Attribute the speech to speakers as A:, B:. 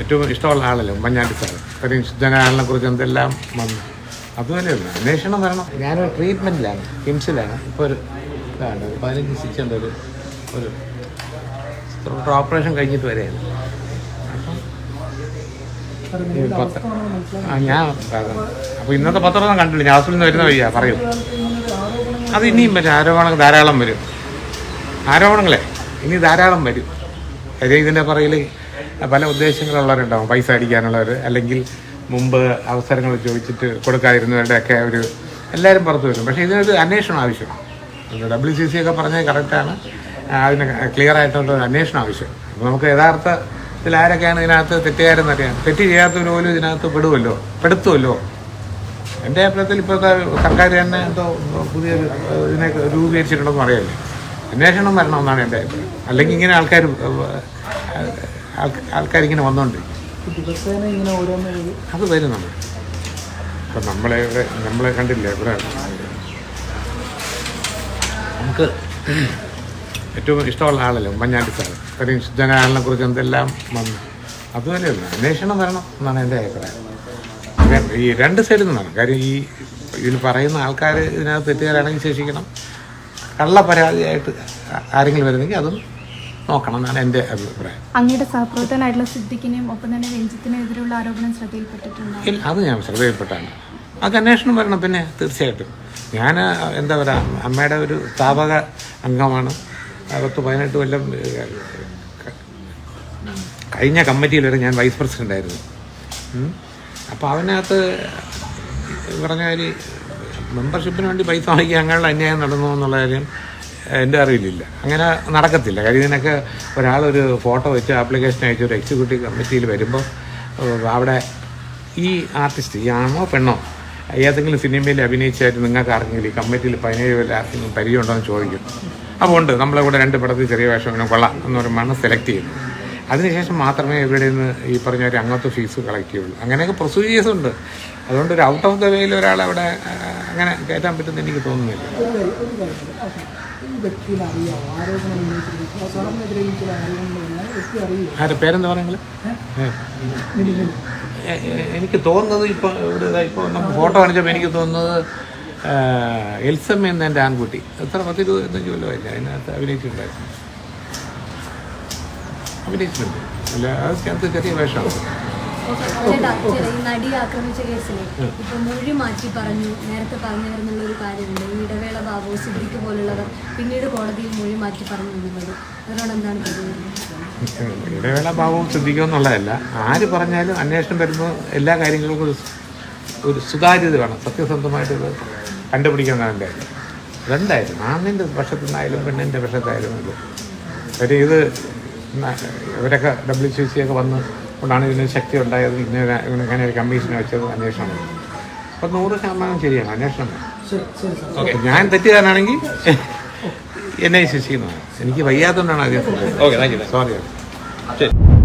A: ഏറ്റവും ഇഷ്ടമുള്ള ആളല്ലേ? ഉമ്മൻചാണ്ടി സാർ ഇത്രയും ശുദ്ധനാളിനെ കുറിച്ച് എന്തെല്ലാം വന്നു? അതുപോലെയല്ല അന്വേഷണം വരണം. ഞാനൊരു ട്രീറ്റ്മെന്റിലാണ് കിംസിലാണ് ഇപ്പോൾ ഒരു ഇതാണ് ഒരു പതിനഞ്ച് സ്റ്റിച്ചുണ്ട് ഒരു ഒരു ഓപ്പറേഷൻ കഴിഞ്ഞിട്ട് വരെയാണ്. ആ ഞാൻ അപ്പോൾ ഇന്നത്തെ പത്രം കണ്ടില്ല ഞാൻ ഹോസ്പിറ്റലിൽ നിന്ന് വരുന്ന വയ്യ പറയും. അത് ഇനിയും വരും. ആരോപണങ്ങൾ ധാരാളം വരും. ആരോപണങ്ങളെ ഇനി ധാരാളം വരും. അതേ ഇതിന്റെ പുറകിൽ പല ഉദ്ദേശങ്ങളുള്ളവരുണ്ടാവും. പൈസ അടിക്കാനുള്ളവർ അല്ലെങ്കിൽ മുമ്പ് അവസരങ്ങൾ ചോദിച്ചിട്ട് കൊടുക്കാതിരുന്നവരുടെയൊക്കെ ഒരു എല്ലാവരും പുറത്തു വരും. പക്ഷേ ഇതിനൊരു അന്വേഷണം ആവശ്യമാണ്. ഡബ്ല്യു സി സി ഒക്കെ പറഞ്ഞത് കറക്റ്റാണ് അതിന് ക്ലിയർ ആയിട്ടുള്ള ഒരു അന്വേഷണം ആവശ്യം അപ്പോൾ നമുക്ക് യഥാർത്ഥത്തിൽ ആരൊക്കെയാണ് ഇതിനകത്ത് തെറ്റുകാരെന്ന് അറിയാം. തെറ്റ് ചെയ്യാത്തവർ പോലും ഇതിനകത്ത് പെടുമല്ലോ പെടുത്തുമല്ലോ എന്റെ അഭിപ്രായത്തിൽ ഇപ്പോഴത്തെ സർക്കാർ തന്നെ എന്തോ പുതിയൊരു ഏഹ്, ഇതിനെ രൂപീകരിച്ചിട്ടുണ്ടെന്ന് അറിയാമല്ലോ അന്വേഷണം വരണമെന്നാണ് എന്റെ അഭിപ്രായം. അല്ലെങ്കിൽ ഇങ്ങനെ ആൾക്കാർ ആൾക്കാരിങ്ങനെ
B: ദിവസേന ഇങ്ങനെ ഓരോന്ന്
A: അത് വരും നമ്മൾ അപ്പം നമ്മളെ ഇവിടെ നമ്മളെ കണ്ടില്ലേ ഇവിടെ? നമുക്ക് ഏറ്റവും ഇഷ്ടമുള്ള ആളല്ലേ ഉമ്മൻചാണ്ടി സാർ ഇത്രയും ശുദ്ധനാളിനെ കുറിച്ച് എന്തെല്ലാം വന്നു. അതുപോലെയല്ല അന്വേഷണം വരണം എന്നാണ് എന്റെ അഭിപ്രായം. ഈ രണ്ട് സൈഡിൽ നിന്നാണ് കാര്യം ഈ ഇതിൽ പറയുന്ന ആൾക്കാർ ഇതിനകത്ത് തെറ്റുകാരാണെങ്കിൽ ശേഷിക്കണം കള്ള പരാതിയായിട്ട് ആരെങ്കിലും വരുന്നെങ്കിൽ അതും നോക്കണം എന്നാണ് എന്റെ അഭിപ്രായം.
C: അങ്ങയുടെ സഹപ്രവർത്തനായിട്ടുള്ള സിദ്ദിഖിനെയും ഒപ്പം തന്നെ രഞ്ജിത്തിനും എതിരെയുള്ള ആരോപണം ശ്രദ്ധയിൽപ്പെട്ടിട്ടുണ്ട്?
A: ഇല്ല അത് ഞാൻ ശ്രദ്ധയിൽപ്പെട്ടാണ്. അത് അന്വേഷണം വരണം പിന്നെ തീർച്ചയായിട്ടും. ഞാൻ എന്താ പറയുക അമ്മയുടെ ഒരു സ്ഥാപക അംഗമാണ്. പത്ത് പതിനെട്ട് കൊല്ലം കഴിഞ്ഞ കമ്മിറ്റിയിൽ വരെ ഞാൻ വൈസ് പ്രസിഡന്റ് ആയിരുന്നു. അപ്പോൾ അതിനകത്ത് ഈ പറഞ്ഞ കാര്യം മെമ്പർഷിപ്പിന് വേണ്ടി പൈസ വാങ്ങിക്കുക അങ്ങനെയുള്ള അന്യായം നടന്നു എന്നുള്ള കാര്യം എന്റെ അറിയില്ല അങ്ങനെ നടക്കത്തില്ല. കാര്യം ഇതിനൊക്കെ ഒരാളൊരു ഫോട്ടോ വെച്ച് ആപ്ലിക്കേഷൻ അയച്ച് ഒരു എക്സിക്യൂട്ടീവ് കമ്മിറ്റിയിൽ വരുമ്പോൾ അവിടെ ഈ ആർട്ടിസ്റ്റ് ഈ ആണോ പെണ്ണോ ഏതെങ്കിലും സിനിമയിൽ അഭിനയിച്ചായിട്ട് നിങ്ങൾക്ക് ആർക്കെങ്കിലും ഈ കമ്മിറ്റിയിൽ പതിനേഴ് പേരിൽ ആർക്കെങ്കിലും പരിചയമുണ്ടോ എന്ന് ചോദിക്കും. അപ്പോൾ ഉണ്ട്. നമ്മളെ കൂടെ രണ്ട് പടത്തിൽ ചെറിയ വേഷം ഇങ്ങനെ കൊള്ളാം എന്ന് പറയുമ്പോഴാണ് സെലക്ട് ചെയ്യുന്നത് അതിനുശേഷം മാത്രമേ ഇവിടെ നിന്ന് ഈ പറഞ്ഞ ഒരു അംഗത്വ ഫീസ് കളക്ട് ചെയ്യുള്ളൂ. അങ്ങനെയൊക്കെ പ്രൊസീജിയേഴ്സ് ഉണ്ട്. അതുകൊണ്ട് ഒരു ഔട്ട് ഓഫ് ദ വേയിൽ ഒരാൾ അവിടെ അങ്ങനെ കയറ്റാൻ പറ്റുമെന്ന് എനിക്ക് തോന്നുന്നില്ല. ആരുടെ പേരെന്താ പറയുന്നത്? എനിക്ക് തോന്നുന്നത് ഇപ്പോൾ ഇവിടെ ഇപ്പോൾ നമുക്ക് ഫോട്ടോ കാണിച്ചപ്പോൾ എനിക്ക് തോന്നുന്നത് എൽസമ്മ എന്ന എന്റെ ആൺകുട്ടി. എത്ര പത്ത് ഇരുപത്തഞ്ച് കൊല്ലമായില്ല അതിനകത്ത് അഭിനയിച്ചിട്ടുണ്ടായിരുന്നു. അഭിനയിച്ചിട്ടുണ്ട്. അല്ല അത് ചെറിയ വേഷമാണ്.
D: ചേട്ടാ ചേട്ടാ ഈ നടി ആക്രമിച്ച കേസിൽ ഇപ്പൊ മൊഴി മാറ്റി പറഞ്ഞു നേരത്തെ പറഞ്ഞിരുന്നുള്ള ഒരു കാര്യമുണ്ട്. ഈ ഇടവേള ബാബു സിദ്ദിഖ് പോലുള്ളവർ പിന്നീട് കോടതിയിൽ മൊഴി മാറ്റി പറഞ്ഞു എന്നുള്ളത്. അതിനോട് എന്താണ് പ്രതികരണം
A: ഇടവേള ഭാവവും ശ്രദ്ധിക്കുമെന്നുള്ളതല്ല ആര് പറഞ്ഞാലും അന്വേഷണം വരുമ്പോൾ എല്ലാ കാര്യങ്ങൾക്കും ഒരു ഒരു സുതാര്യത വേണം. സത്യസന്ധമായിട്ട് കണ്ടുപിടിക്കുന്നതാണ് എന്റെ രണ്ടായാലും ആണിന്റെ പക്ഷത്തു നിന്നായാലും പെണ്ണിന്റെ പക്ഷത്തായാലും ഇത് കാര്യം ഇവരൊക്കെ ഡബ്ല്യു സി സി ഒക്കെ വന്ന് കൊണ്ടാണ് ഇതിന് ശക്തി ഉണ്ടായത്. ഇന്ന ഇങ്ങനെ ഒരു കമ്മീഷനെ വെച്ചത് അന്വേഷണം. അപ്പം നൂറ് ശതമാനം ശരിയാണ്. അന്വേഷണം ഓക്കെ. ഞാൻ തെറ്റിയതാണെങ്കിൽ എന്നെ ശിക്ഷിക്കുന്നതാണ് എനിക്ക് വയ്യാത്തതുകൊണ്ടാണ് ആദ്യം
E: ഓക്കെ താങ്ക് യു
A: സോറി
E: ശരി.